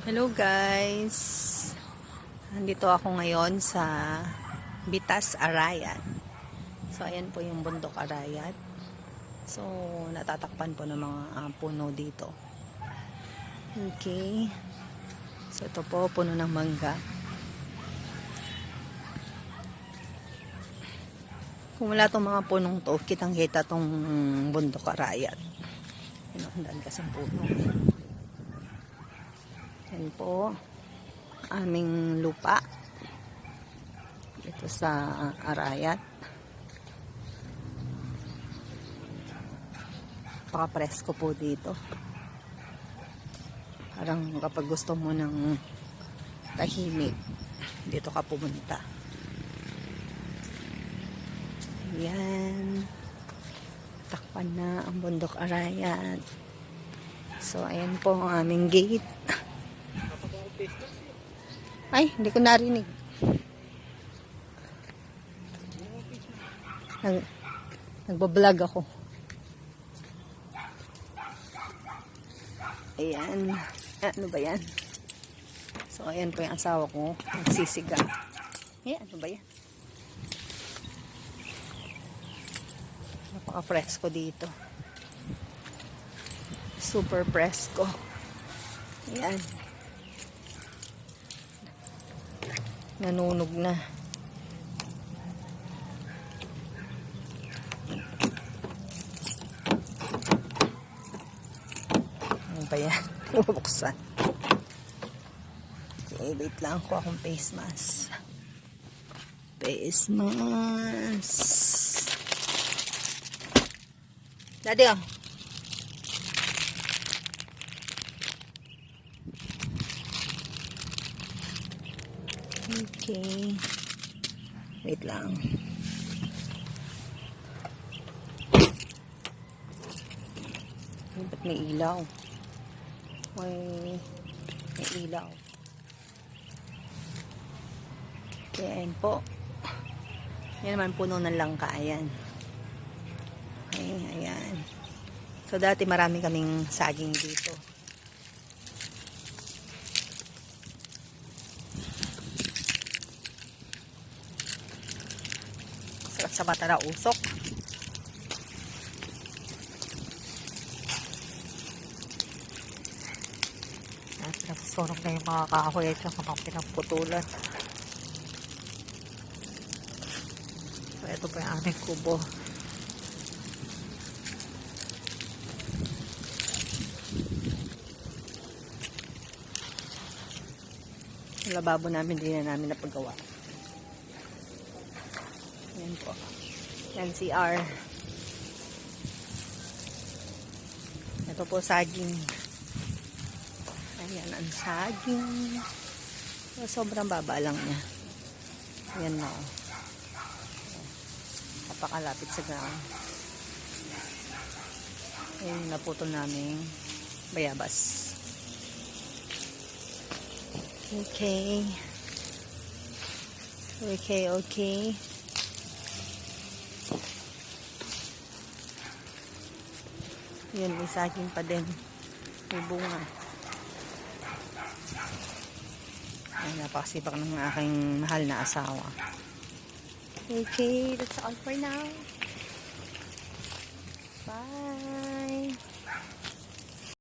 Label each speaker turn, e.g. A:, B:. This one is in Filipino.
A: Hello guys! Nandito ako ngayon sa Bitas Arayat. So ayan po yung bundok Arayat. So natatakpan po ng mga ah, puno dito. Okay. So ito po puno ng mangga. Kung wala tong mga punong to, kitang kita tong bundok Arayat. Ano, ang dami kasing puno. Yan po aming lupa dito sa Arayat. Paka-presko po dito. Parang kapag gusto mo ng tahimik, dito ka pumunta. Yan. Takpan na ang bundok Arayat. So, ayan po ang aming gate. Ay, hindi ko narinig. Nag, nagbablog ako. Ayan. Ano ba yan? So, ayan po yung asawa ko. Nagsisiga. Ayan, ano ba yan? Napaka-presko dito. Super presko. Ayan. Nanunog na. Ano ba yan? Bubuksan. Okay, wait lang ko akong face mask. Face mask. Daddy, oh. Okay. Wait lang. Ay, ba't may ilaw? May, may ilaw. Ayan po. Yan naman puno ng langka. Ayan. Ay, ayan. So, dati marami kaming saging dito. Sarap sa mata na usok.
B: At nasusunog na yung mga kahoy at yung mga pinagputulan. So, ito po yung aming kubo.
A: Lababo namin, hindi na namin napagawa. Yan po. Yan CR. Ito po saging. Ayan ang saging. So, sobrang baba lang niya. Ayan na. oh. Napakalapit sa ground. Ayan naputol namin bayabas. Okay. Okay, okay. Yun, may saging pa din. May bunga. Ay, napakasipag ng aking mahal na asawa. Okay, that's all for now. Bye!